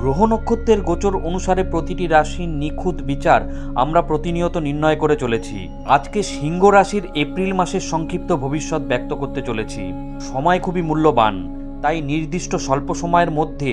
গ্রহ নক্ষত্রের গোচর অনুসারে প্রতিটি রাশির নিখুঁত বিচার আমরা প্রতিনিয়ত নির্ণয় করে চলেছি। আজকে সিংহ রাশির এপ্রিল মাসের সংক্ষিপ্ত ভবিষ্যৎ ব্যক্ত করতে চলেছি। সময় খুবই মূল্যবান, তাই নির্দিষ্ট স্বল্প সময়ের মধ্যে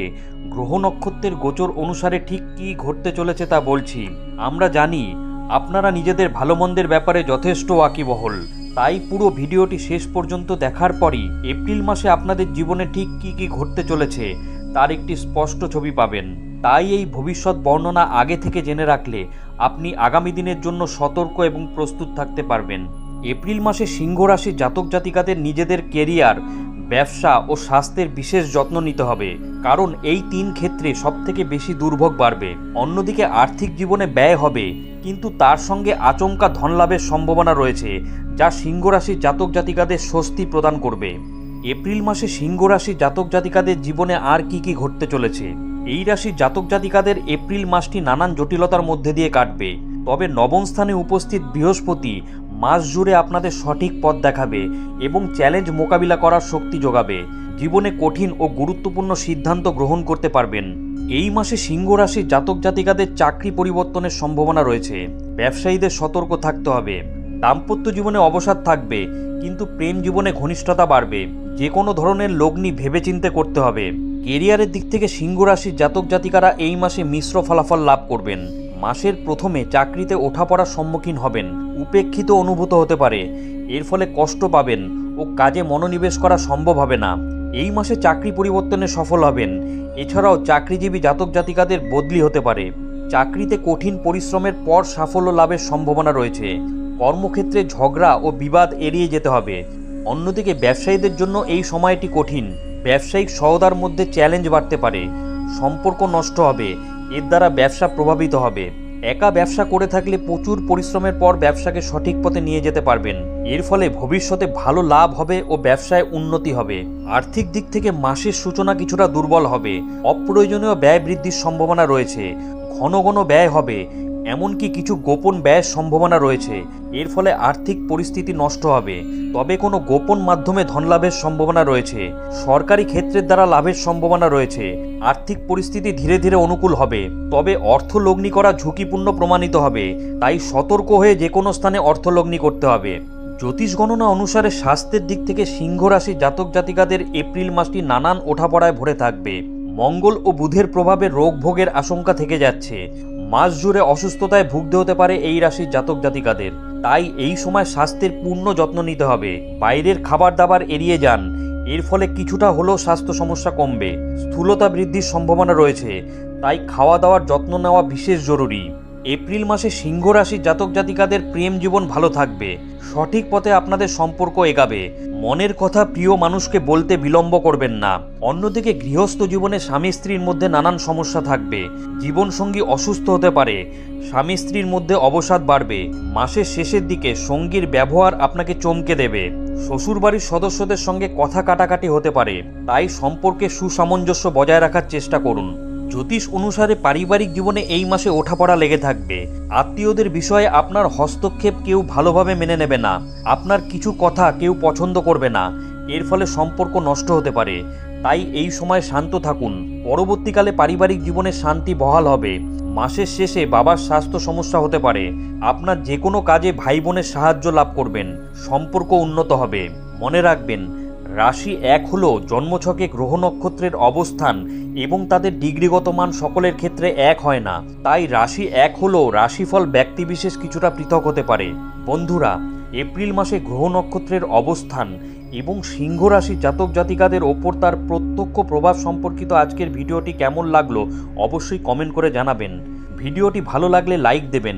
গ্রহ নক্ষত্রের গোচর অনুসারে ঠিক কী ঘটতে চলেছে তা বলছি। আমরা জানি, আপনারা নিজেদের ভালো মন্দের ব্যাপারে যথেষ্ট ওয়াকিবহল। তাই পুরো ভিডিওটি শেষ পর্যন্ত দেখার পরই এপ্রিল মাসে আপনাদের জীবনে ঠিক কী কী ঘটতে চলেছে তার একটি স্পষ্ট ছবি পাবেন। তাই এই ভবিষ্যৎ বর্ণনা আগে থেকে জেনে রাখলে আপনি আগামী দিনের জন্য সতর্ক এবং প্রস্তুত থাকতে পারবেন। এপ্রিল মাসে সিংহ রাশির জাতক জাতিকাদের নিজেদের কেরিয়ার, ব্যবসা ও স্বাস্থ্যের বিশেষ যত্ন নিতে হবে। কারণ এই তিন ক্ষেত্রে সবথেকে বেশি দুর্ভোগ বাড়বে। অন্যদিকে আর্থিক জীবনে ব্যয় হবে, কিন্তু তার সঙ্গে আচমকা ধনলাভের সম্ভাবনা রয়েছে, যা সিংহ রাশির জাতক জাতিকাদের স্বস্তি প্রদান করবে। এপ্রিল মাসে সিংহ রাশির জাতক জাতিকাদের জীবনে আর কি কি ঘটতে চলেছে? এই রাশির জাতক জাতিকাদের এপ্রিল মাসটি নানান জটিলতার মধ্যে দিয়ে কাটবে। তবে নবম স্থানে উপস্থিত বৃহস্পতি মাস জুড়ে আপনাদের সঠিক পথ দেখাবে এবং চ্যালেঞ্জ মোকাবিলা করার শক্তি যোগাবে। জীবনে কঠিন ও গুরুত্বপূর্ণ সিদ্ধান্ত গ্রহণ করতে পারবেন। এই মাসে সিংহ রাশির জাতক জাতিকাদের চাকরি পরিবর্তনের সম্ভাবনা রয়েছে। ব্যবসায়ীদের সতর্ক থাকতে হবে। দাম্পত্য জীবনে অবসাদ থাকবে, কিন্তু প্রেম জীবনে ঘনিষ্ঠতা বাড়বে। যে কোনো ধরনের লগ্নি ভেবেচিন্তে করতে হবে। কেরিয়ারের দিক থেকে সিংহ রাশির জাতক জাতিকারা এই মাসে মিশ্র ফলাফল লাভ করবেন। মাসের প্রথমে চাকরিতে ওঠাপড়ার সম্মুখীন হবেন, উপেক্ষিত অনুভূত হতে পারে। এর ফলে কষ্ট পাবেন ও কাজে মনোনিবেশ করা সম্ভব হবে না। এই মাসে চাকরি পরিবর্তনে সফল হবেন। এছাড়াও চাকরিজীবী জাতক জাতিকাদের বদলি হতে পারে। চাকরিতে কঠিন পরিশ্রমের পর সাফল্য লাভের সম্ভাবনা রয়েছে। কর্মক্ষেত্রে ঝগড়া ও বিবাদ এড়িয়ে যেতে হবে। অন্যদিকে ব্যবসায়ীদের জন্য এই সময়টি কঠিন। ব্যবসায়িক সহদার মধ্যে চ্যালেঞ্জ বাড়তে পারে। সম্পর্ক নষ্ট হবে। এর দ্বারা ব্যবসা প্রভাবিত হবে। একা ব্যবসা করে থাকলে প্রচুর পরিশ্রমের পর ব্যবসাকে সঠিক পথে নিয়ে যেতে পারবেন। এর ফলে ভবিষ্যতে ভালো লাভ হবে ও ব্যবসায় উন্নতি হবে। আর্থিক দিক থেকে মাসের সূচনা কিছুটা দুর্বল হবে। অপ্রয়োজনীয় ব্যয় বৃদ্ধির সম্ভাবনা রয়েছে। ঘন ঘন ব্যয় হবে। এমনকি কিছু গোপন ব্যয়ের সম্ভাবনা রয়েছে। এর ফলে আর্থিক পরিস্থিতি নষ্ট হবে। তবে কোনো গোপন মাধ্যমে ধনলাভের সম্ভাবনা রয়েছে। সরকারি ক্ষেত্রের দ্বারা লাভের সম্ভাবনা রয়েছে। আর্থিক পরিস্থিতি ধীরে ধীরে অনুকূল হবে। তবে অর্থ লগ্নি করা ঝুঁকিপূর্ণ প্রমাণিত হবে। তাই সতর্ক হয়ে যে কোনো স্থানে অর্থ লগ্নি করতে হবে। জ্যোতিষ গণনা অনুসারে স্বাস্থ্যের দিক থেকে সিংহ রাশি জাতক জাতিকাদের এপ্রিল মাসটি নানান ওঠাপড়ায় ভরে থাকবে। মঙ্গল ও বুধের প্রভাবে রোগ ভোগের আশঙ্কা থেকে যাচ্ছে। মাস জুড়ে অসুস্থতায় ভুগতে হতে পারে এই রাশির জাতক জাতিকাদের। তাই এই সময় স্বাস্থ্যের পূর্ণ যত্ন নিতে হবে। বাইরের খাবার দাবার এড়িয়ে যান। এর ফলে কিছুটা হলেও স্বাস্থ্য সমস্যা কমবে। স্থূলতা বৃদ্ধির সম্ভাবনা রয়েছে। তাই খাওয়া দাওয়ার যত্ন নেওয়া বিশেষ জরুরি। এপ্রিল মাসে সিংহ রাশির জাতক জাতিকাদের প্রেম জীবন ভালো থাকবে। সঠিক পথে আপনাদের সম্পর্ক এগাবে। মনের কথা প্রিয় মানুষকে বলতে বিলম্ব করবেন না। অন্যদিকে গৃহস্থ জীবনে স্বামী স্ত্রীর মধ্যে নানান সমস্যা থাকবে। জীবনসঙ্গী অসুস্থ হতে পারে। স্বামী স্ত্রীর মধ্যে অবসাদ বাড়বে। মাসের শেষের দিকে সঙ্গীর ব্যবহার আপনাকে চমকে দেবে। শ্বশুরবাড়ির সদস্যদের সঙ্গে কথা কাটাকাটি হতে পারে। তাই সম্পর্কে সুসামঞ্জস্য বজায় রাখার চেষ্টা করুন। জ্যোতিষ অনুসারে পারিবারিক জীবনে এই মাসে ওঠাপড়া লেগে থাকবে। আত্মীয়দের বিষয়ে আপনার হস্তক্ষেপ কেউ ভালোভাবে মেনে নেবে না। আপনার কিছু কথা কেউ পছন্দ করবে না। এর ফলে সম্পর্ক নষ্ট হতে পারে। তাই এই সময় শান্ত থাকুন। পরবর্তীকালে পারিবারিক জীবনে শান্তি বহাল হবে। মাসের শেষে বাবার স্বাস্থ্য সমস্যা হতে পারে। আপনার যে কোনো কাজে ভাই বোনের সাহায্য লাভ করবেন। সম্পর্ক উন্নত হবে। মনে রাখবেন রাশি এক হল জন্মছকে গ্রহ নক্ষত্রের অবস্থান এবং তাদের ডিগ্রিগত মান সকলের ক্ষেত্রে এক হয় না। তাই রাশি এক হলো রাশিফল ব্যক্তিবিশেষ কিছুটা পৃথক হতে পারে। বন্ধুরা, এপ্রিল মাসে গ্রহ নক্ষত্রের অবস্থান এবং সিংহ রাশি জাতক জাতিকাদের ওপর তার প্রত্যক্ষ প্রভাব সম্পর্কিত আজকের ভিডিওটি কেমন লাগল অবশ্যই কমেন্ট করে জানাবেন। ভিডিওটি ভালো লাগলে লাইক দেবেন।